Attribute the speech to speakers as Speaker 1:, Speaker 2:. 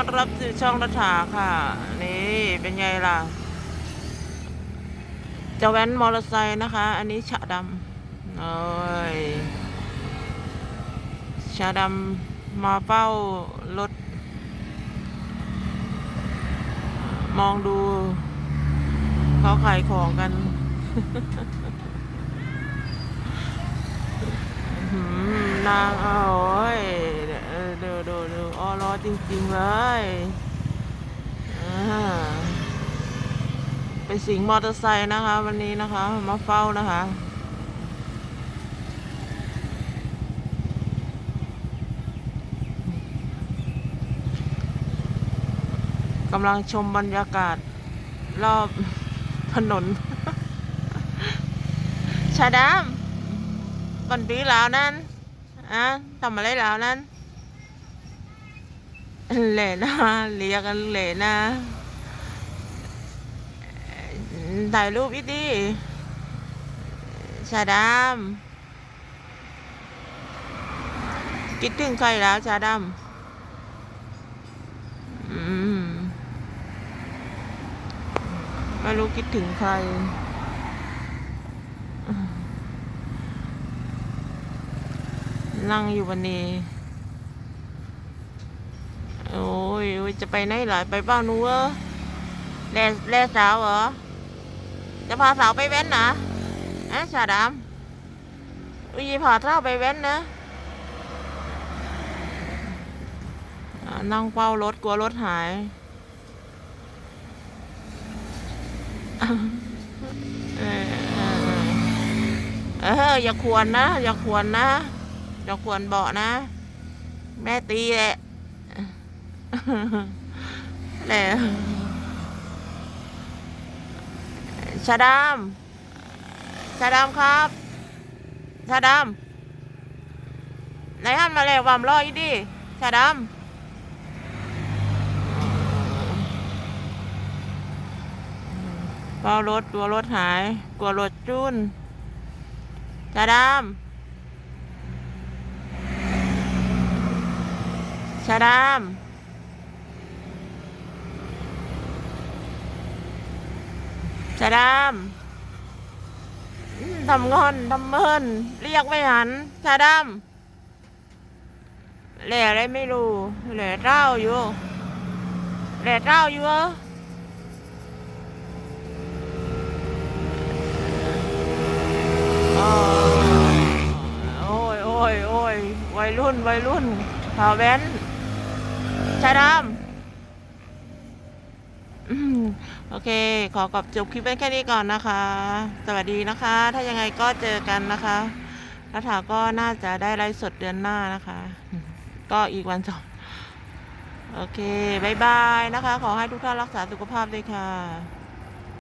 Speaker 1: ต้อนรับสู่ช่องรัฐาค่ะ นี่เป็นไงล่ะจะแว้นมอเตอร์ไซค์นะคะ อันนี้ฉะดำโอ้ยฉะดำมาเฝ้ารถ มองดู เขาขายของกันนางโอ้ยเออดูดูดูอ้อล้อ จริงๆเลยเป็นสิงมอเตอร์ไซค์นะคะ วันนี้นะคะ มาเฝ้านะคะกำลังชมบรรยากาศรอบถนน ชาดามบันปีแล้วนั้นอะทำอะไรแล้วนั้น เหล่นะเรียกกันเหล่นะถ่ายรูปอีดิชาดามคิดถึงใครแล้วชาดามไม่รู้คิดถึงใครนั่งอยู่วันนี้ โอ้ยจะไปไหนล่ะไปเป้าหนูเออแล่แล่สาวเหรอ จะพาสาวไปแว้นนะอะชาดำอุ้ยพาสาไปแว้นนะนั่งเฝ้ารถกลัวรถหายเออเออเออเอออย่าควรนะ อย่าควรนะ อย่าควรเบาะนะ แม่ตีแหละ แหละชาดามชาดามครับชาดามไหนหันมาแล้ววามรออีดิชาดามเฝ้ารถกลัวรถหายกลัวรถจุนชาดามชาดาม ชาดามทำงอนทำเมินเรียกไม่หันชาดามแหล่อะไรไม่รู้แหล่เจ้าอยู่แหล่เจ้าอยู่เหรออโอ้ยโอ้ยโอ้ยวัยรุ่นวัยรุ่นข่าวแว้นชาดำอืม โอเค ขอกับจบคลิปไว้แค่นี้ก่อนนะคะ สวัสดีนะคะ ถ้ายังไงก็เจอกันนะคะรัฐาก็น่าจะได้ไลฟ์สดเดือนหน้านะคะ ก็อีกวันสองโอเคบายบายนะคะ ขอให้ทุกท่านรักษาสุขภาพด้วยค่ะ